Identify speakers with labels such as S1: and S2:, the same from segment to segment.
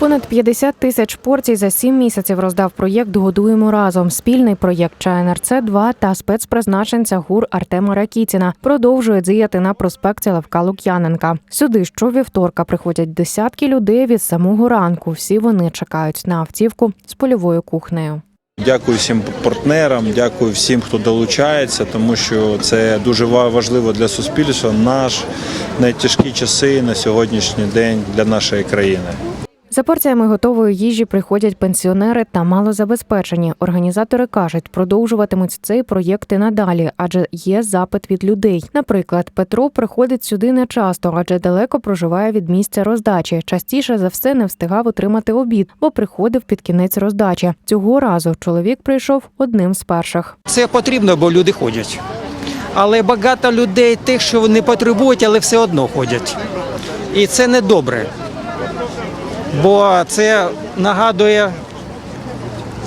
S1: Понад 50 тисяч порцій за сім місяців роздав проєкт Годуємо разом. Спільний проєкт ЧНРЦ 2 та спецпризначенця ГУР Артема Ракітіна продовжує діяти на проспекті Левка Лук'яненка. Сюди щовівторка приходять десятки людей від самого ранку. Всі вони чекають на автівку з польовою кухнею.
S2: Дякую всім партнерам, дякую всім, хто долучається, тому що це дуже важливо для суспільства. Наш найтяжкі часи на сьогоднішній день для нашої країни.
S1: За порціями готової їжі приходять пенсіонери та малозабезпечені. Організатори кажуть, продовжуватимуть цей проєкт і надалі, адже є запит від людей. Наприклад, Петро приходить сюди не часто, адже далеко проживає від місця роздачі. Частіше за все не встигав отримати обід, бо приходив під кінець роздачі. Цього разу чоловік прийшов одним з перших.
S3: Це потрібно, бо люди ходять. Але багато людей тих, що не потребують, але все одно ходять. І це не добре. Бо це нагадує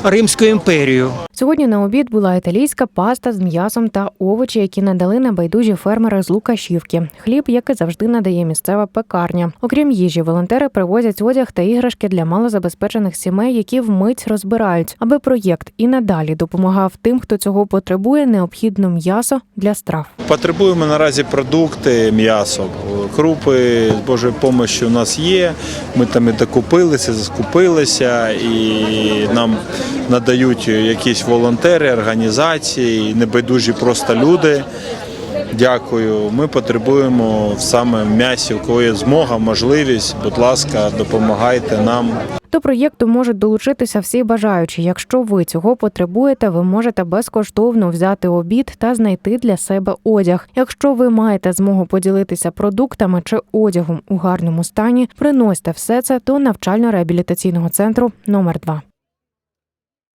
S3: Римську імперію.
S1: Сьогодні на обід була італійська паста з м'ясом та овочі, які надали небайдужі фермери з Лукашівки. Хліб, як і завжди, надає місцева пекарня. Окрім їжі, волонтери привозять одяг та іграшки для малозабезпечених сімей, які вмить розбирають. Аби проєкт і надалі допомагав тим, хто цього потребує, необхідно м'ясо для страв.
S2: Потребуємо наразі продукти, м'ясо, крупи з Божою допомогою у нас є. Ми там і докупилися, заскупилися, і нам надають якісь волонтери, організації, небайдужі просто люди. Дякую. Ми потребуємо саме м'ясі, у кого є змога, можливість. Будь ласка, допомагайте нам.
S1: До проєкту можуть долучитися всі бажаючі. Якщо ви цього потребуєте, ви можете безкоштовно взяти обід та знайти для себе одяг. Якщо ви маєте змогу поділитися продуктами чи одягом у гарному стані, приносьте все це до навчально-реабілітаційного центру номер 2